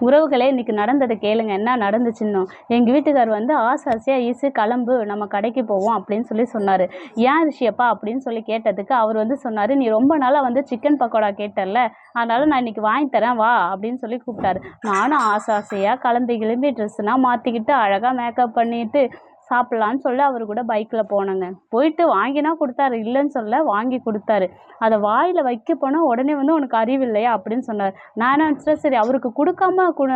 உறவுகளே இன்னைக்கு நடந்ததை கேளுங்க. என்ன நடந்துச்சுன்னு. எங்கள் வீட்டுக்கார் வந்து ஆசை ஆசையாக ஈஸு கிளம்பு நம்ம கடைக்கு போவோம் அப்படின்னு சொல்லி சொன்னார். ஏன் ரிஷியப்பா? அப்படின்னு சொல்லி கேட்டதுக்கு அவர் வந்து சொன்னார் நீ ரொம்ப நாளாக வந்து சிக்கன் பக்கோடா கேட்டல அதனால் நான் இன்றைக்கி வாங்கி தரேன் வா. அப்படின்னு சொல்லி கூப்பிட்டாரு. நானும் ஆசை ஆசையாக கிளம்பி கிளம்பி ட்ரெஸ்ஸுனால் மாற்றிக்கிட்டு அழகாக மேக்கப் பண்ணிட்டு சாப்பிட்லான்னு சொல்லி அவர் கூட பைக்கில் போனேங்க. போயிட்டு வாங்கினா கொடுத்தாரு இல்லைன்னு சொல்ல வாங்கி கொடுத்தாரு. அதை வாயில் வைக்க போனால் உடனே வந்து உனக்கு அறிவு இல்லையா அப்படின்னு சொன்னார். நான் என்ன நினச்சிட்டேன் சரி அவருக்கு கொடுக்காம கு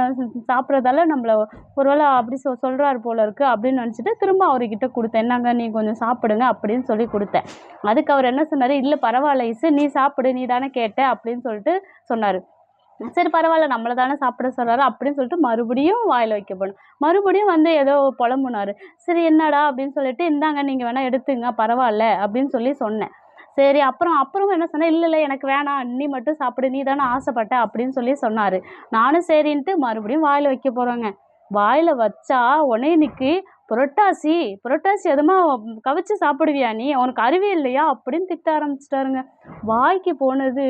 சாப்பிட்றதால நம்மள ஒருவேளை அப்படி சொ சொல்கிறாரு போல இருக்குது அப்படின்னு நினச்சிட்டு திரும்ப அவர்கிட்ட கொடுத்தேன். என்னங்க நீ கொஞ்சம் சாப்பிடுங்க அப்படின்னு சொல்லி கொடுத்தேன். அதுக்கு அவர் என்ன சொன்னார் இல்லை பரவாயில்ல இசு நீ சாப்பிடு நீ தானே கேட்ட அப்படின்னு சொல்லிட்டு சொன்னார். சரி பரவாயில்ல. நம்மளை தானே சாப்பிட சொல்கிறாரு அப்படின்னு சொல்லிட்டு மறுபடியும் வாயில் வைக்க போகணும் மறுபடியும் வந்து ஏதோ புலம்புனாரு. சரி என்னடா அப்படின்னு சொல்லிட்டு இந்தாங்க நீங்கள் வேணால் எடுத்துங்க பரவாயில்ல அப்படின்னு சொல்லி சொன்னேன். சரி அப்புறம் அப்புறம் என்ன சொன்னேன்? இல்லை இல்லை எனக்கு வேணாம். நீ மட்டும் சாப்பிடு நீ தானே ஆசைப்பட்ட அப்படின்னு சொல்லி சொன்னார். நானும் சரின்ட்டு மறுபடியும் வாயில் வைக்க போகிறோங்க வாயில் வச்சா உடனே இன்னைக்கு புரட்டாசி. புரட்டாசி எதுமா கவிச்சு சாப்பிடுவியா நீ? உனக்கு அறிவே இல்லையா? அப்படின்னு திட்ட ஆரம்பிச்சிட்டாருங்க. வாய்க்கு போனது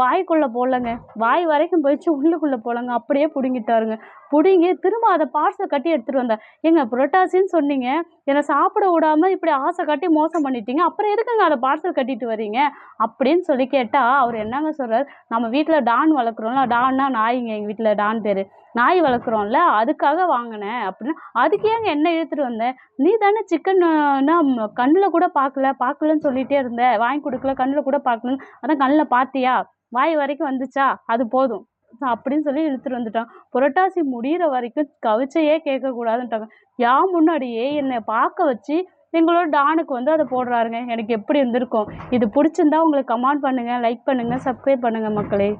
வாய்க்குள்ளே போடலங்க வாய் வரைக்கும் போயிடுச்சு உள்ளுக்குள்ளே போகலங்க அப்படியே பிடுங்கிட்டாருங்க. பிடுங்கி திரும்ப அதை பார்சல் கட்டி எடுத்துகிட்டு வந்தேன் எங்கள் புரட்டாசின்னு சொன்னீங்க. என்னை சாப்பிட விடாமல் இப்படி ஆசை காட்டி மோசம் பண்ணிட்டீங்க. அப்புறம் எதுக்குங்க அதை பார்சல் கட்டிட்டு வரீங்க? அப்படின்னு சொல்லி கேட்டால் அவர் என்னங்க சொல்கிறார் நம்ம வீட்டில் டான் வளர்க்குறோம்ல டான்னா நாய்ங்க எங்கள் வீட்டில் டான் பேர். நாய் வளர்க்குறோம்ல அதுக்காக வாங்கினேன் அப்படின்னு. அதுக்கு ஏங்க என்ன இழுத்துட்டு வந்தேன் நீ தானே சிக்கன்னா கண்ணில் கூட பார்க்கல பார்க்கலன்னு சொல்லிகிட்டே இருந்த. வாங்கி கொடுக்கல கண்ணில் கூட பார்க்கலன்னு. அதான் கண்ணில் பார்த்தியா? வாய் வரைக்கும் வந்துச்சா? அது போதும். அப்படின்னு சொல்லி இழுத்துட்டு வந்துட்டான். புரட்டாசி முடிகிற வரைக்கும் கவிச்சையே கேட்கக்கூடாதுன்ட்டாங்க. யா முன்னாடியே என்னை பார்க்க வச்சு எங்களோட டானுக்கு வந்து அதை போடுறாருங்க. எனக்கு எப்படி இருந்திருக்கும்? இது பிடிச்சிருந்தா உங்களுக்கு கமெண்ட் பண்ணுங்கள் லைக் பண்ணுங்கள் சப்ஸ்கிரைப் பண்ணுங்கள் மக்களே.